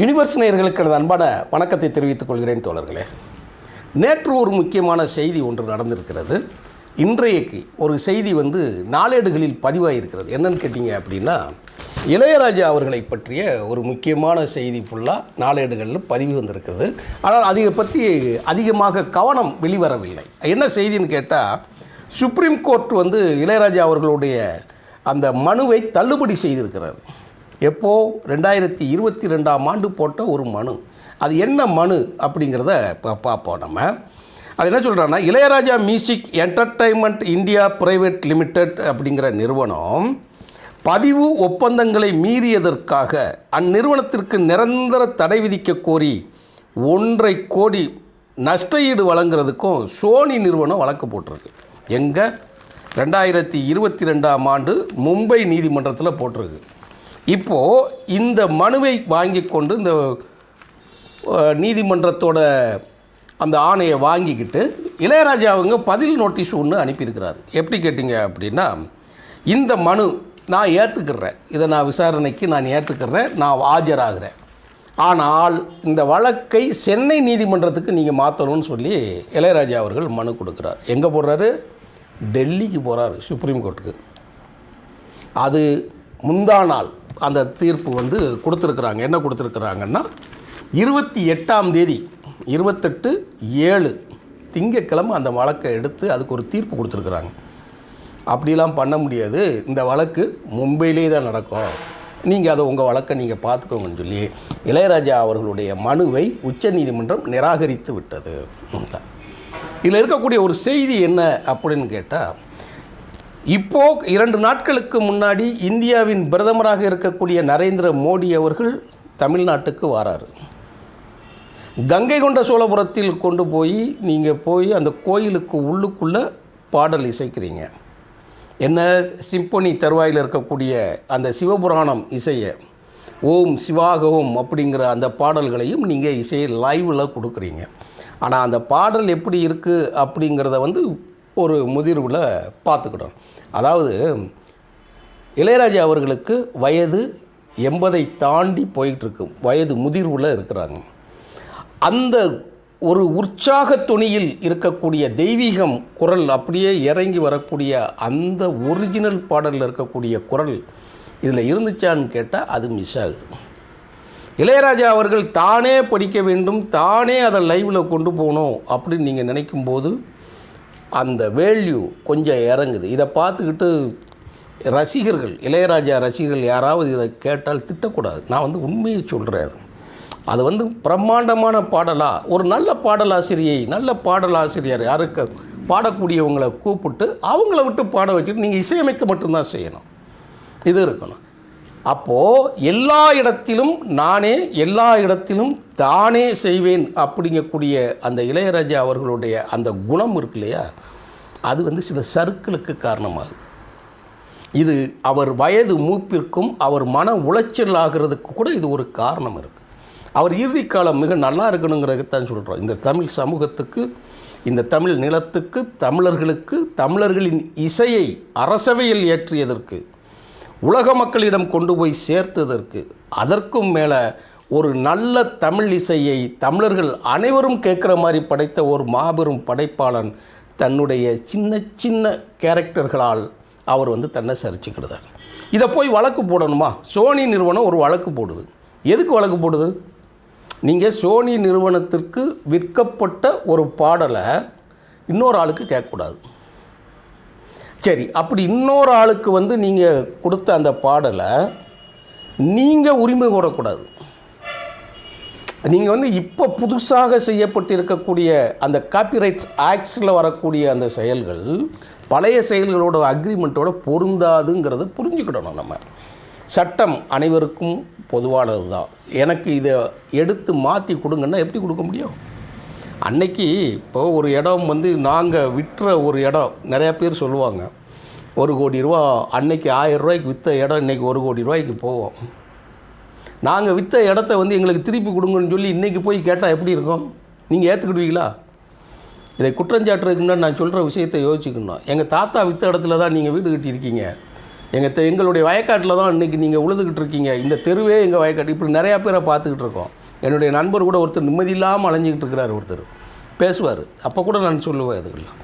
Universe நேயர்களுக்கு எனது அன்பான வணக்கத்தை தெரிவித்துக் கொள்கிறேன் தோழர்களே. நேற்று ஒரு முக்கியமான செய்தி ஒன்று நடந்திருக்கிறது. இன்றையக்கு ஒரு செய்தி வந்து நாளேடுகளில் பதிவாகிருக்கிறது என்னன்னு கேட்டிங்க அப்படின்னா இளையராஜா அவர்களை பற்றிய ஒரு முக்கியமான செய்தி ஃபுல்லாக நாளேடுகளில் பதிவு வந்திருக்கிறது. ஆனால் அதை பற்றி அதிகமாக கவனம் வெளிவரவில்லை. என்ன செய்தின்னு கேட்டால் சுப்ரீம் கோர்ட் வந்து இளையராஜா அவர்களுடைய அந்த மனுவை தள்ளுபடி செய்திருக்கிறது. எப்போ ரெண்டாயிரத்தி இருபத்தி ரெண்டாம் ஆண்டு போட்ட ஒரு மனு. அது என்ன மனு அப்படிங்கிறத இப்போ பார்ப்போம் நம்ம. அது என்ன சொல்கிறான்னா Ilaiyaraaja music entertainment India private limited அப்படிங்கிற நிறுவனம் பதிவு ஒப்பந்தங்களை மீறியதற்காக அந்நிறுவனத்திற்கு நிரந்தர தடை விதிக்க கோரி ஒன்றை கோடி நஷ்டஈடு வழங்குறதுக்கும் சோனி நிறுவனம் வழக்கு போட்டிருக்கு. எங்கே? ரெண்டாயிரத்தி இருபத்தி ரெண்டாம் ஆண்டு மும்பை நீதிமன்றத்தில் போட்டிருக்கு. இப்போது இந்த மனுவை வாங்கி கொண்டு இந்த நீதிமன்றத்தோட அந்த ஆணையை வாங்கிக்கிட்டு இளையராஜா அவங்க பதில் நோட்டீஸ் ஒன்று அனுப்பியிருக்கிறார். எப்படி கேட்டிங்க அப்படின்னா இந்த மனு நான் ஏற்றுக்கிறேன் இதை நான் விசாரணைக்கு நான் ஏற்றுக்கிறேன் நான் ஆஜராகிறேன். ஆனால் இந்த வழக்கை சென்னை நீதிமன்றத்துக்கு நீங்கள் மாற்றணும்னு சொல்லி இளையராஜா அவர்கள் மனு கொடுக்குறார். எங்கே போடுறாரு டெல்லிக்கு போகிறாரு சுப்ரீம் கோர்ட்டுக்கு. அது முந்தா நாள். அந்த தீர்ப்பு வந்து கொடுத்துருக்குறாங்க. என்ன கொடுத்துருக்குறாங்கன்னா இருபத்தி எட்டாம் தேதி இருபத்தெட்டு ஏழு திங்கட்கிழமை அந்த வழக்கை எடுத்து அதுக்கு ஒரு தீர்ப்பு கொடுத்துருக்குறாங்க. அப்படிலாம் பண்ண முடியாது. இந்த வழக்கு மும்பையிலே தான் நடக்கும். நீங்கள் அதை உங்கள் வழக்கை நீங்கள் பார்த்துக்கோங்கன்னு சொல்லி இளையராஜா அவர்களுடைய மனுவை உச்சநீதிமன்றம் நிராகரித்து விட்டது. இதில் இருக்கக்கூடிய ஒரு செய்தி என்ன அப்படின்னு கேட்டால் இப்போ இரண்டு நாட்களுக்கு முன்னாடி இந்தியாவின் பிரதமராக இருக்கக்கூடிய நரேந்திர மோடி அவர்கள் தமிழ்நாட்டுக்கு வராரு. கங்கை கொண்ட சோழபுரத்தில் கொண்டு போய் நீங்கள் போய் அந்த கோயிலுக்கு உள்ளுக்குள்ளே பாடல் இசைக்கிறீங்க. என்ன? சிம்பொனி தருவாயில் இருக்கக்கூடிய அந்த சிவபுராணம் இசையை ஓம் சிவாக ஓம் அப்படிங்கிற அந்த பாடல்களையும் நீங்கள் இசையை லைவில் கொடுக்குறீங்க. ஆனால் அந்த பாடல் எப்படி இருக்குது அப்படிங்கிறத வந்து ஒரு முதிர்வில் பார்த்துக்கிட்டோம் அதாவது இளையராஜா அவர்களுக்கு வயது எண்பதை தாண்டி போயிட்டுருக்கு வயது முதிர்வில் இருக்கிறாங்க. அந்த ஒரு உற்சாக துணியில் இருக்கக்கூடிய தெய்வீகம் குரல் அப்படியே இறங்கி வரக்கூடிய அந்த ஒரிஜினல் பாடலில் இருக்கக்கூடிய குரல் இதில் இருந்துச்சான்னு கேட்டால் அது மிஸ் ஆகுது. இளையராஜா அவர்கள் தானே படிக்க வேண்டும் தானே அதை லைவில் கொண்டு போகணும் அப்படின்னு நீங்கள் நினைக்கும்போது அந்த வேல்யூ கொஞ்சம் இறங்குது. இதை பார்த்துக்கிட்டு ரசிகர்கள் இளையராஜா ரசிகர்கள் யாராவது இதை கேட்டால் திட்டக்கூடாது. நான் வந்து உண்மையை சொல்கிறேன் அது. அது வந்து பிரம்மாண்டமான பாடலாக ஒரு நல்ல பாடலாசிரியை நல்ல பாடலாசிரியர் யாருக்கு பாடக்கூடியவங்களை கூப்பிட்டு அவங்கள விட்டு பாட வச்சுட்டு நீங்கள் இசையமைக்க மட்டும்தான் செய்யணும். இது இருக்கணும். அப்போது எல்லா இடத்திலும் நானே எல்லா இடத்திலும் தானே செய்வேன் அப்படிங்கக்கூடிய அந்த இளையராஜா அவர்களுடைய அந்த குணம் இருக்கு இல்லையா? அது வந்து சில சருக்களுக்கு காரணமாகுது. இது அவர் வயது மூப்பிற்கும் அவர் மன உளைச்சல் ஆகிறதுக்கு கூட இது ஒரு காரணம் இருக்குது அவர் இறுதி காலம் மிக நல்லா இருக்கணுங்கிறதான் சொல்கிறோம் இந்த தமிழ் சமூகத்துக்கு இந்த தமிழ் நிலத்துக்கு தமிழர்களுக்கு தமிழர்களின் இசையை அரசவையில் ஏற்றியதற்கு உலக மக்களிடம் கொண்டு போய் சேர்த்ததற்கு அதற்கும் மேலே ஒரு நல்ல தமிழ் இசையை தமிழர்கள் அனைவரும் கேட்குற மாதிரி படைத்த ஒரு மாபெரும் படைப்பாளன் தன்னுடைய சின்ன சின்ன கேரக்டர்களால் அவர் வந்து தன்னை சரிச்சுக்கிடுதார். இதை போய் வழக்கு போடணுமா? சோனி நிறுவனம் ஒரு வழக்கு போடுது. எதுக்கு வழக்கு போடுது? நீங்கள் சோனி நிறுவனத்திற்கு விற்கப்பட்ட ஒரு பாடலை இன்னொரு ஆளுக்கு கேட்கக்கூடாது. சரி அப்படி இன்னொரு ஆளுக்கு வந்து நீங்கள் கொடுத்த அந்த பாடலை நீங்கள் உரிமை கோரக்கூடாது. நீங்கள் வந்து இப்போ புதுசாக செய்யப்பட்டிருக்கக்கூடிய அந்த காப்பிரைட்ஸ் ஆக்ட்ஸில் வரக்கூடிய அந்த செயல்கள் பழைய செயல்களோட அக்ரிமெண்ட்டோட பொருந்தாதுங்கிறத புரிஞ்சுக்கிடணும் நம்ம. சட்டம் அனைவருக்கும் பொதுவானது தான் எனக்கு இதை எடுத்து மாற்றி கொடுங்கன்னா எப்படி கொடுக்க முடியும்? அன்னைக்கு இப்போ ஒரு இடம் வந்து நாங்கள் விற்ற ஒரு இடம் நிறையா பேர் சொல்லுவாங்க. ஒரு கோடி ரூபா அன்னைக்கு ஆயிரம் ரூபாய்க்கு விற்ற இடம் இன்றைக்கி ஒரு கோடி ரூபாய்க்கு போவோம் நாங்கள் விற்ற இடத்த வந்து எங்களுக்கு திருப்பி கொடுங்கன்னு சொல்லி இன்றைக்கி போய் கேட்டால் எப்படி இருக்கும்? நீங்கள் ஏற்றுக்கிடுவீங்களா இதை குற்றஞ்சாட்டுறதுக்கு முன்னாடி நான் சொல்கிற விஷயத்தை யோசிச்சுக்கணும். எங்கள் தாத்தா விற்ற இடத்துல தான் நீங்கள் வீடு கட்டியிருக்கீங்க எங்கள் எங்களுடைய வயக்காட்டில் தான் இன்றைக்கி நீங்கள் உழுதுகிட்டு இருக்கீங்க. இந்த தெருவே எங்கள் வயக்காட்டு. இப்படி நிறையா பேரை பார்த்துக்கிட்டு இருக்கோம். என்னுடைய நண்பர் கூட ஒருத்தர் நிம்மதி இல்லாமல் அலைஞ்சிக்கிட்டு இருக்கிறார் ஒருத்தர். பேசுவார். அப்போ கூட நான் சொல்லுவேன் இதுக்கெல்லாம்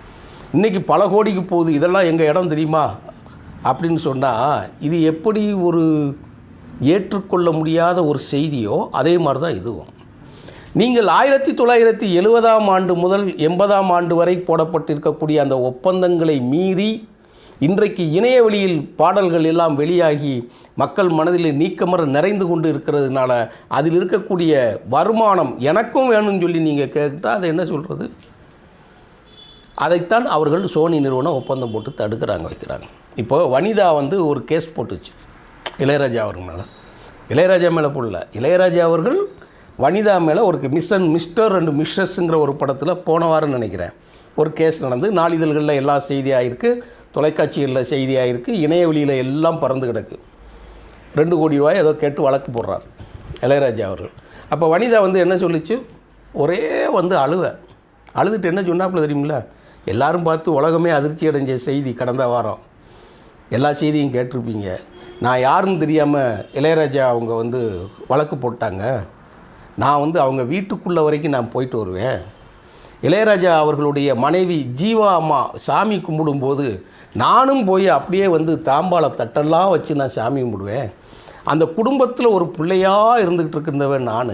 இன்றைக்கி பல கோடிக்கு போகுது இதெல்லாம் எங்கள் இடம் தெரியுமா? அப்படின்னு சொன்னால் இது எப்படி ஒரு ஏற்றுக்கொள்ள முடியாத ஒரு செய்தியோ அதே மாதிரி தான் இதுவும். நீங்கள் ஆயிரத்தி தொள்ளாயிரத்தி எழுபதாம் ஆண்டு முதல் எண்பதாம் ஆண்டு வரை போடப்பட்டிருக்கக்கூடிய அந்த ஒப்பந்தங்களை மீறி இன்றைக்கு இணையவெளியில் பாடல்கள் எல்லாம் வெளியாகி மக்கள் மனதில் நீக்கமர நிறைந்து கொண்டு இருக்கிறதுனால அதில் இருக்கக்கூடிய வருமானம் எனக்கும் வேணும்னு சொல்லி நீங்கள் கேட்டால் அதை என்ன சொல்கிறது அதைத்தான் அவர்கள் சோனி நிறுவனம் ஒப்பந்தம் போட்டு தடுக்கிறாங்க வைக்கிறாங்க. இப்போ வனிதா வந்து ஒரு கேஸ் போட்டுச்சு இளையராஜா அவர்கள் மேலே. இளையராஜா மேலே போடல. இளையராஜா அவர்கள் வனிதா மேலே ஒரு மிஸ்டன் மிஸ்டர் அண்ட் மிஸ்ஸஸ்ங்கிற ஒரு படத்தில் போன வாரம் நினைக்கிறேன். ஒரு கேஸ் நடந்து நாளிதழ்களில் எல்லா செய்தியாக இருக்குது தொலைக்காட்சிகளில் செய்தியாக இருக்குது இணையவெளியில் எல்லாம் பறந்து கிடக்கு. ரெண்டு கோடி ரூபாய் ஏதோ கேட்டு வழக்கு போடுறார் இளையராஜா அவர்கள். அப்போ வனிதா வந்து என்ன சொல்லிச்சு? ஒரே வந்து அழுவ. அழுதுட்டு என்ன சொன்னாப்புல தெரியுமில்ல? எல்லாரும் பார்த்து உலகமே அதிர்ச்சி அடைஞ்ச செய்தி கடந்த வாரம். எல்லா செய்தியும் கேட்டிருப்பீங்க. நான் யாருன்னு தெரியாமல் இளையராஜா அவங்க வந்து வழக்கு போட்டாங்க. நான் வந்து அவங்க வீட்டுக்குள்ளே வரைக்கும் நான் போயிட்டு வருவேன். இளையராஜா அவர்களுடைய மனைவி ஜீவா அம்மா சாமி கும்பிடும்போது நானும் போய் அப்படியே வந்து தாம்பாள தட்டெல்லாம் வச்சு நான் சாமி கும்பிடுவேன். அந்த குடும்பத்தில் ஒரு பிள்ளையாக இருந்துக்கிட்டு இருந்தவன் நான்.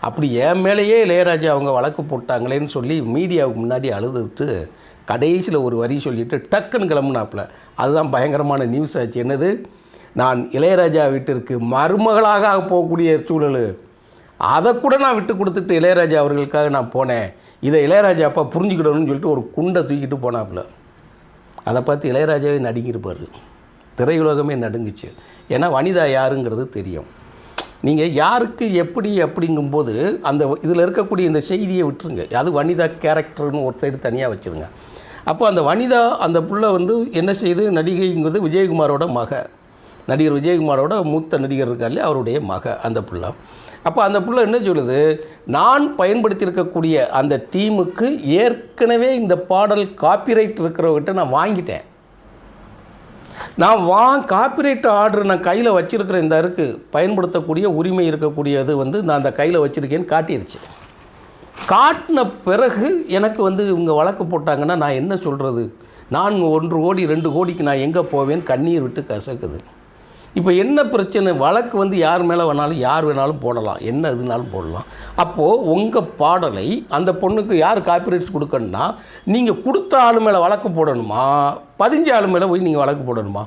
அப்படி என் மேலேயே இளையராஜா அவங்க வழக்கு போட்டாங்களேன்னு சொல்லி மீடியாவுக்கு முன்னாடி அழுதுட்டு கடைசியில் ஒரு வரி சொல்லிட்டு டக்குன்னு கிளம்புனாப்புல. அதுதான் பயங்கரமான நியூஸ் ஆச்சு. என்னது? நான் இளையராஜா வீட்டிற்கு மருமகளாக போகக்கூடிய சூழல். அதை கூட நான் விட்டு கொடுத்துட்டு இளையராஜா அவர்களுக்காக நான் போனேன். இதை இளையராஜா அப்பா புரிஞ்சுக்கிடணும்னு சொல்லிட்டு ஒரு குண்டை தூக்கிட்டு போனாப்புல. அதை பார்த்து இளையராஜாவே நடுங்கியிருப்பார். திரையுலகமே நடுங்குச்சு. ஏன்னா வனிதா யாருங்கிறது தெரியும். நீங்கள் யாருக்கு எப்படி அப்படிங்கும்போது அந்த இதில் இருக்கக்கூடிய இந்த செய்தியை விட்டுருங்க. அது வனிதா கேரக்டர்னு ஒரு சைடு தனியாக வச்சுருங்க. அப்போ அந்த வனிதா அந்த புள்ள வந்து என்ன செய்யுது நடிகைங்கிறது விஜயகுமாரோட மக. நடிகர் விஜயகுமாரோட மூத்த நடிகர் இருக்கார் இல்லையா அவருடைய மக அந்த புள்ள. அப்போ அந்த புள்ள என்ன சொல்லுது? நான் பயன்படுத்தியிருக்கக்கூடிய அந்த தீமுக்கு ஏற்கனவே இந்த பாடல் காப்பிரைட் இருக்கிறவர்கிட்ட நான் வாங்கிட்டேன். நான் வா காப்பிரைட் ஆர்டர் நான் கையில் வச்சுருக்கிற இந்த அருக்கு பயன்படுத்தக்கூடிய உரிமை இருக்கக்கூடியது வந்து நான் அந்த கையில் வச்சுருக்கேன்னு காட்டிருச்சு. காட்டின பிறகு எனக்கு வந்து இவங்க வழக்கு போட்டாங்கன்னா நான் என்ன சொல்கிறது நான் ஒன்று கோடி ரெண்டு கோடிக்கு நான் எங்கே போவேன்? கண்ணீர் விட்டு கசக்குது. இப்போ என்ன பிரச்சனை? வழக்கு வந்து யார் மேலே வேணாலும் யார் வேணாலும் போடலாம். என்ன இதுனாலும் போடலாம். அப்போது உங்கள் பாடலை அந்த பொண்ணுக்கு யார் காப்பிரைட்ஸ் கொடுக்கணும்னா நீங்கள் கொடுத்த ஆள் மேலே வழக்கு போடணுமா? பதிஞ்ச ஆள் மேலே போய் நீங்கள் வழக்கு போடணுமா?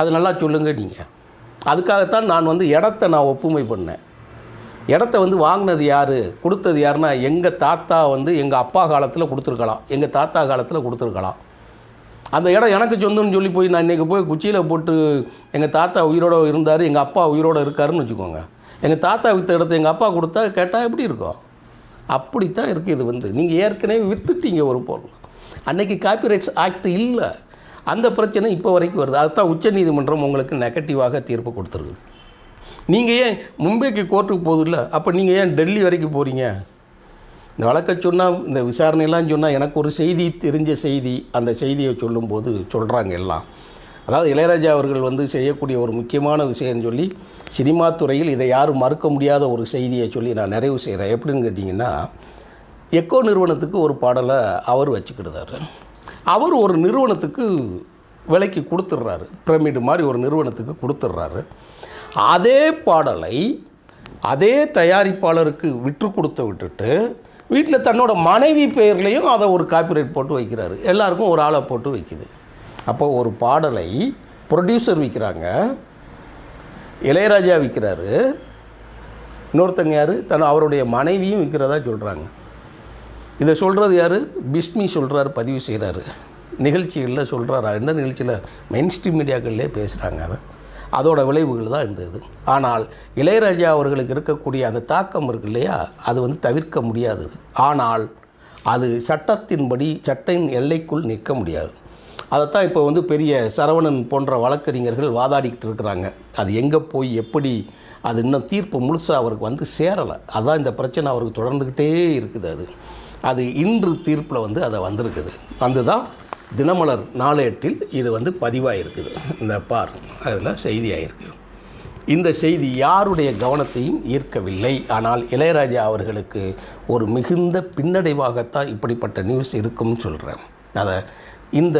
அது நல்லா சொல்லுங்கள் நீங்கள் அதுக்காகத்தான் நான் வந்து இடத்த நான் ஒப்புமை பண்ணேன். இடத்த வந்து வாங்கினது யார்? கொடுத்தது யாருன்னா எங்கள் தாத்தா வந்து எங்கள் அப்பா காலத்தில் கொடுத்துருக்கலாம். எங்கள் தாத்தா காலத்தில் கொடுத்துருக்கலாம். அந்த இடம் எனக்கு சொந்தம்னு சொல்லி போய் நான் இன்றைக்கி போய் குச்சியில் போட்டு எங்கள் தாத்தா உயிரோடு இருந்தார் எங்கள் அப்பா உயிரோடு இருக்காருன்னு வச்சுக்கோங்க. எங்கள் தாத்தா விற்ற இடத்த எங்கள் அப்பா கொடுத்தா கேட்டால் எப்படி இருக்கும்? அப்படித்தான் இருக்குது இது வந்து. நீங்கள் ஏற்கனவே விற்றுட்டீங்க ஒரு பொருள். அன்னைக்கு காப்பிரைட்ஸ் ஆக்ட் இல்லை. அந்த பிரச்சனை இப்போ வரைக்கும் வருது. அதுதான் உச்சநீதிமன்றம் உங்களுக்கு நெகட்டிவாக தீர்ப்பு கொடுத்துருக்கு நீங்கள் ஏன் மும்பைக்கு கோர்ட்டுக்கு போகுதில்ல? அப்போ நீங்கள் ஏன் டெல்லி வரைக்கும் போகிறீங்க இந்த வழக்கை சொன்னால் இந்த விசாரணையெல்லாம் சொன்னால் எனக்கு ஒரு செய்தி தெரிஞ்ச செய்தி அந்த செய்தியை சொல்லும்போது சொல்கிறாங்க எல்லாம். அதாவது இளையராஜா அவர்கள் வந்து செய்யக்கூடிய ஒரு முக்கியமான விஷயம்னு சொல்லி சினிமா துறையில் இதை யாரும் மறுக்க முடியாத ஒரு செய்தியை சொல்லி நான் நிறைவு செய்கிறேன் எப்படின்னு கேட்டிங்கன்னா எக்கோ நிறுவனத்துக்கு ஒரு பாடலை அவர் வச்சுக்கிடுதாரு அவர் ஒரு நிறுவனத்துக்கு விலைக்கு கொடுத்துட்றாரு. பிரமிடு மாதிரி ஒரு நிறுவனத்துக்கு கொடுத்துட்றாரு. அதே பாடலை அதே தயாரிப்பாளருக்கு விற்று கொடுத்து விட்டுட்டு வீட்டில் தன்னோட மனைவி பெயர்லேயும் அதை ஒரு காப்பிரைட் போட்டு வைக்கிறாரு. எல்லாருக்கும் ஒரு ஆளை போட்டு வைக்குது. அப்போ ஒரு பாடலை ப்ரொடியூசர் விற்கிறாங்க இளையராஜா விற்கிறாரு இன்னொருத்தங்க யார்? தன் அவருடைய மனைவியும் விற்கிறதா சொல்கிறாங்க இதை சொல்கிறது யார்? பிஸ்மி சொல்கிறாரு பதிவு செய்கிறாரு நிகழ்ச்சிகளில் சொல்கிறாரா எந்த நிகழ்ச்சியில்? மெயின் ஸ்ட்ரீம் மீடியாக்கள்லேயே பேசுகிறாங்க அதை. அதோட விளைவுகள் தான் இருந்தது ஆனால் இளையராஜா அவர்களுக்கு இருக்கக்கூடிய அந்த தாக்கம் இருக்கு இல்லையா? அது வந்து தவிர்க்க முடியாதது ஆனால் அது சட்டத்தின்படி சட்டையின் எல்லைக்குள் நிற்க முடியாது. அதைத்தான் இப்போ வந்து பெரிய சரவணன் போன்ற வழக்கறிஞர்கள் வாதாடிக்கிட்டு இருக்கிறாங்க. அது எங்கே போய் எப்படி அது இன்னும் தீர்ப்பு முழுசாக அவருக்கு வந்து சேரலை. அதான் இந்த பிரச்சனை அவருக்கு தொடர்ந்துக்கிட்டே இருக்குது அது. அது இன்று தீர்ப்பில் வந்து அதை வந்திருக்குது. வந்து தான் தினமலர் நாளேட்டில் இது வந்து பதிவாயிருக்குது. இந்த பார் அதில் செய்தியாயிருக்கு. இந்த செய்தி யாருடைய கவனத்தையும் ஈர்க்கவில்லை. ஆனால் இளையராஜா அவர்களுக்கு ஒரு மிகுந்த பின்னடைவாகத்தான் இப்படிப்பட்ட நியூஸ் இருக்கும்னு சொல்கிறேன் அதை இந்த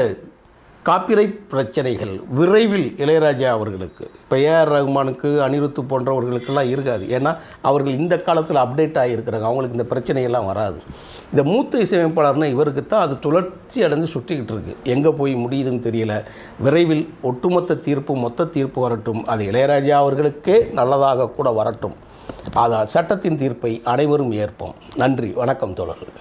காப்பிரைட் பிரச்சனைகள் விரைவில் இளையராஜா அவர்களுக்கு இப்போ ஏஆர் ரஹ்மானுக்கு அனிருத்து போன்றவர்களுக்கெல்லாம் இருக்காது. ஏன்னா அவர்கள் இந்த காலத்தில் அப்டேட் ஆகியிருக்கிறாங்க. அவங்களுக்கு இந்த பிரச்சனையெல்லாம் வராது. இந்த மூத்த இசையமைப்பாளர்னா இவருக்கு தான் அது துளர்ச்சி அடைந்து சுற்றிக்கிட்டு இருக்குது எங்கே போய் முடியுதுன்னு தெரியல. விரைவில் ஒட்டுமொத்த தீர்ப்பு மொத்த தீர்ப்பு வரட்டும். அது இளையராஜா அவர்களுக்கே நல்லதாக கூட வரட்டும். அதான் சட்டத்தின் தீர்ப்பை அனைவரும் ஏற்போம். நன்றி. வணக்கம் தோழர்கள்.